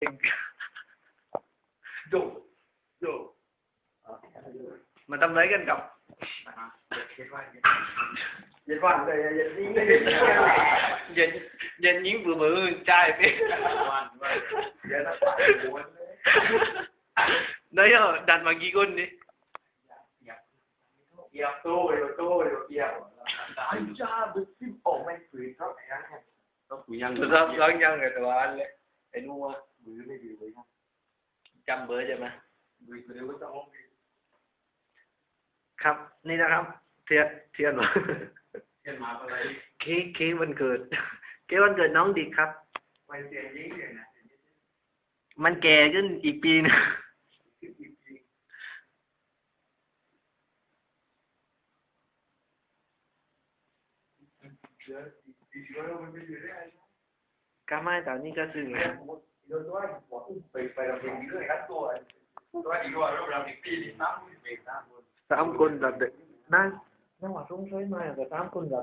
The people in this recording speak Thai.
đủ đủ. Ờ, mà tâm lấy gần cọc dịch văn thì dịch dịch dịch những vừa bự trai biết đấy rồi đặt vào ghi quân đi. Dẹp tôi rồi tôi rồi dẹp anh cha bực xin ổ mày quỷ thấp nhá nó quỷ nhăn rồi. nó nhăn rồi tao ăn đấy anh mua วันเย็นแล้วปากม้วนเลยนายดันมากี่คนนี่เกี่ยวตู้เกี่ยวตู้เกี่ยวไอ้จ้าบึ้งซิมโอ้ไม่ฝืนเท่าไหร่นะต้องคุยยังตัวรับร้องยังเลยตัวอันเลยไอ้นู่นบือไม่ดีเลยครับจำเบอร์ใช่ไหมบือเดี๋ยวก็ต้องครับ นี่นะครับ เทียนเทียนเขียนมาอะไรเค้กเค้กวันเกิด เค้กวันเกิดน้องดิกครับไปเสียงยิ่งเลยนะมันแก่ขึ้นอีกปีหนึงเดี๋ยวอีกทีก็มันไม่อยู่ได้ก็ไม่แต่นี่ก็คือเดี๋ยวตัวหัวอุ้มไปไปเราเป็นเรื่องนั้นตัวตัวอี กตัวเราเราอีกปีนี้น้ำไม่เป็นน้ำสามคนแบบเด็กนั่นนั่งว่าสงสัยมากแต่สามคนแบบ